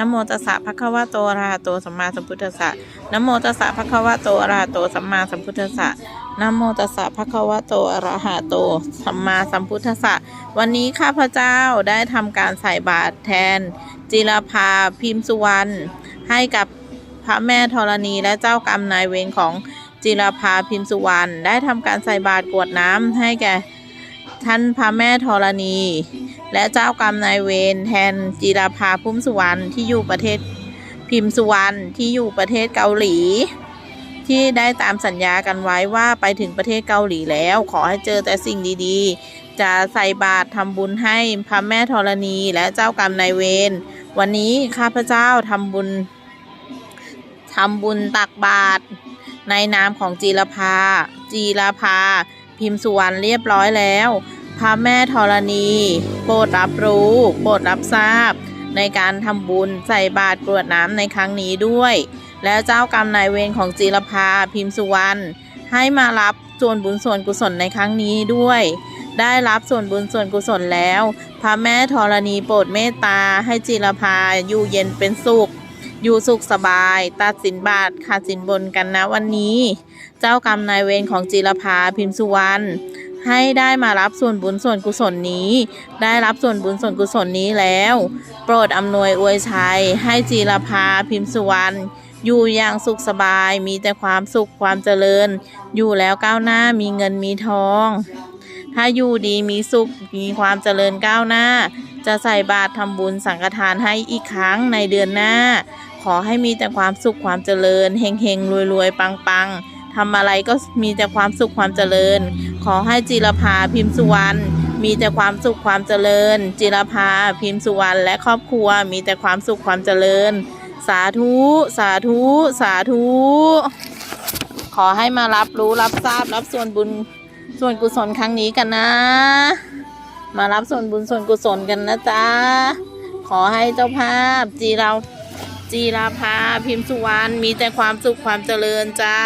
นโมตัสสะภะคะวะโตอะระหะโตสัมมาสัมพุทธัสสะนโมตัสสะภะคะวะโตอะระหะโตสัมมาสัมพุทธัสสะนโมตัสสะภะคะวะโตอะระหะโตสัมมาสัมพุทธัสสะวันนี้ข้าพเจ้าได้ทำการใส่บาตรแทน จิรภาพิมพ์สุวรรณให้กับพระแม่ธรณีและเจ้ากรรมนายเวรของจิรภาพิมพ์สุวรรณได้ทำการใส่บาตรกรวดน้ำให้แก่ ท่านพระแม่ธรณี และเจ้ากรรมนายเวรแทนจิรภาพุ่มสุวรรณที่อยู่ประเทศพิมพ์สุวรรณที่อยู่ประเทศเกาหลี ที่ได้ตามสัญญากันไว้ว่าไปถึงประเทศเกาหลีแล้ว ขอให้เจอแต่สิ่งดีๆ จะใส่บาตรทำบุญให้พระแม่ธรณีและเจ้ากรรมนายเวรวันนี้ข้าพเจ้าทำบุญทำบุญตักบาตรในนามของจีรภา จีรภา พิมพ์สุวรรณเรียบร้อยแล้ว พระแม่ธรณี โปรดรับรู้ โปรดรับทราบ ในการทำบุญใส่บาตรกรวดน้ำในครั้งนี้ด้วย และเจ้ากรรมนายเวรของจีรภาพิมพ์สุวรรณให้มารับส่วนบุญส่วนกุศลในครั้งนี้ด้วย ได้รับส่วนบุญส่วนกุศลแล้ว พระแม่ธรณีโปรดเมตตาให้จีรภาอยู่เย็นเป็นสุข อยู่สุขสบาย ตัดสินบาทขาดสินบนกันนะวันนี้ เจ้ากรรมนายเวรของจีรภาพิมพ์สุวรรณ ให้ได้มารับส่วนบุญส่วนกุศลนี้ ได้รับส่วนบุญส่วนกุศลนี้แล้ว โปรดอำนวยอวยชัย ให้จีรภาพิมพ์สุวรรณอยู่อย่างสุขสบายมีแต่ความสุขความเจริญ อยู่แล้วก้าวหน้ามีเงินมีทอง ถ้าอยู่ดีมีสุขมีความเจริญก้าวหน้า จะใส่บาตรทำบุญสังฆทานให้อีกครั้งในเดือนหน้า ขอให้มีแต่ความสุขความเจริญเฮงเฮงรวยรวยปังปัง ทำอะไรก็มีแต่ความสุขความเจริญ ขอให้จิรภาพิมพ์สุวรรณมีแต่ความสุขความเจริญ จิรภาพิมพ์สุวรรณและครอบครัวมีแต่ความสุขความเจริญ สาธุ สาธุ สาธุ ขอให้มารับรู้รับทราบรับส่วนบุญส่วนกุศลครั้งนี้กันนะ มารับส่วนบุญส่วนกุศลกันนะจ๊ะขอให้เจ้าภาพจีเรา จีราภาพิมพ์สุวรรณมีแต่ความสุขความเจริญจ้า